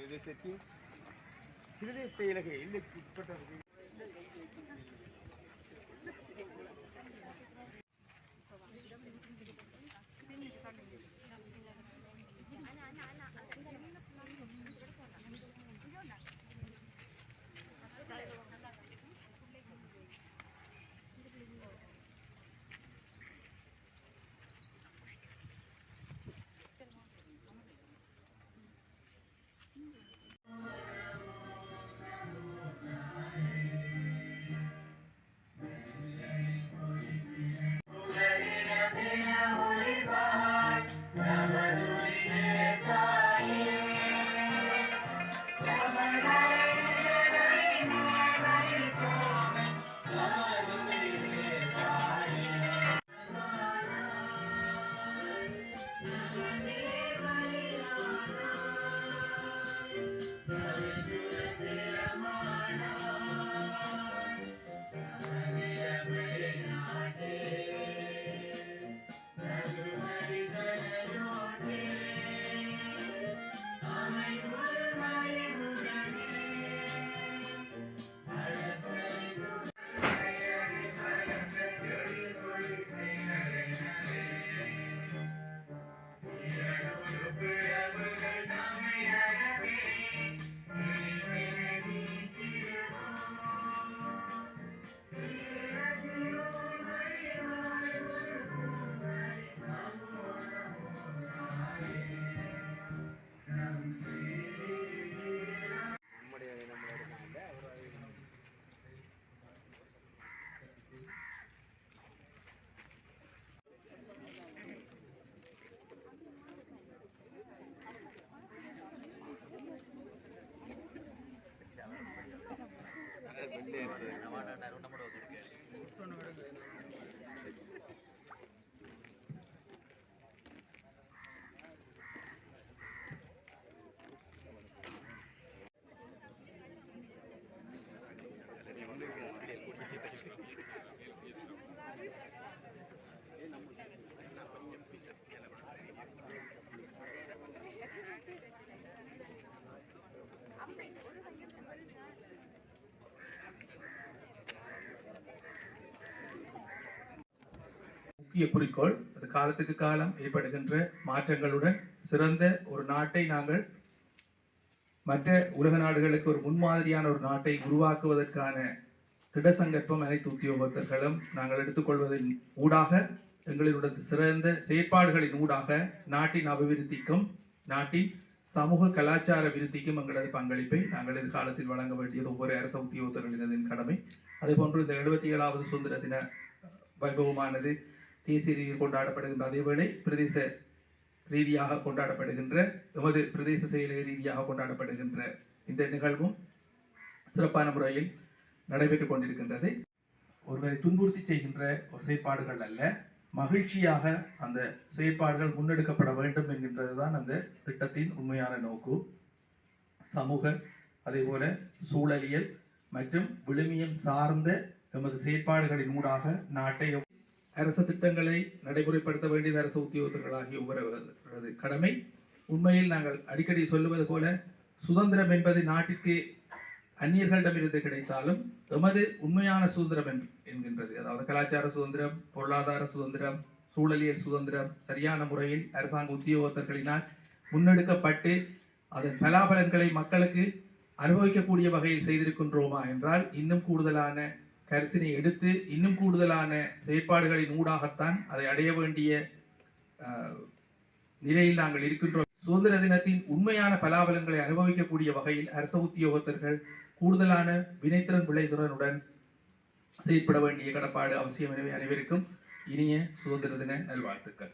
பிரதேசத்தின் பிரதேச இலக எல்லைக்கு உட்பட்டவர்கள். முக்கிய குறிக்கோள் அது காலத்துக்கு காலம் ஏற்படுகின்ற மாற்றங்களுடன் சிறந்த ஒரு நாட்டை நாங்கள் மற்ற உலக நாடுகளுக்கு ஒரு முன்மாதிரியான ஒரு நாட்டை உருவாக்குவதற்கான திட திடசங்கற்பம் அனைத்து உத்தியோகத்தர்களும் நாங்கள் எடுத்துக்கொள்வதன் ஊடாக எங்களுடைய சிறந்த செயற்பாடுகளின் ஊடாக நாட்டின் அபிவிருத்திக்கும் நாட்டின் சமூக கலாச்சார விருத்திக்கும் எங்களது பங்களிப்பை நாங்கள் எதிர்காலத்தில் வழங்க வேண்டியது ஒவ்வொரு அரசு உத்தியோகத்தர்களின் கடமை. அதே போன்று இந்த எழுபத்தி ஏழாவது சுதந்திர தின வைபவமானது தேசிய ரீதியில் கொண்டாடப்படுகின்ற அதேவேளை பிரதேச ரீதியாக கொண்டாடப்படுகின்ற எமது பிரதேச செயல ரீதியாக கொண்டாடப்படுகின்ற இந்த நிகழ்வும் சிறப்பான முறையில் நடைபெற்றுக் கொண்டிருக்கின்றது. ஒருவரை துன்புறுத்தி செய்கின்ற ஒரு செயற்பாடுகள் அல்ல மகிழ்ச்சியாக அந்த செயற்பாடுகள் முன்னெடுக்கப்பட வேண்டும் என்கின்றதுதான் அந்த திட்டத்தின் உண்மையான நோக்கு. சமூக அதேபோல சூழலியல் மற்றும் விழுமியம் சார்ந்த எமது செயற்பாடுகளின் ஊடாக நாட்டை அரசு திட்டங்களை நடைமுறைப்படுத்த வேண்டியது அரசு உத்தியோகத்தர்களாகிய உபரது கடமை. உண்மையில் நாங்கள் அடிக்கடி சொல்லுவது போல சுதந்திரம் என்பது நாட்டிற்கு அந்நியர்களிடமிருந்து கிடைத்தாலும் எமது உண்மையான சுதந்திரம் என்- என்கின்றது. அதாவது கலாச்சார சுதந்திரம் பொருளாதார சுதந்திரம் சூழலியல் சுதந்திரம் சரியான முறையில் அரசாங்க உத்தியோகத்தர்களினால் முன்னெடுக்கப்பட்டு அதன் பலாபலன்களை மக்களுக்கு அனுபவிக்கக்கூடிய வகையில் செய்திருக்கின்றோமா என்றால் இன்னும் கூடுதலான கரிசனை எடுத்து இன்னும் கூடுதலான செயற்பாடுகளின் ஊடாகத்தான் அதை அடைய வேண்டிய ஆஹ், நிலையில் நாங்கள் இருக்கின்றோம். சுதந்திர தினத்தின் உண்மையான பலாபலங்களை அனுபவிக்கக்கூடிய வகையில் அரச உத்தியோகத்தர்கள் கூடுதலான வினைத்திறன் விளைத்திறனுடன் செயற்பட வேண்டிய கடப்பாடு அவசியம் எனவே அனைவருக்கும் இனிய சுதந்திர தின நல்வாழ்த்துக்கள்.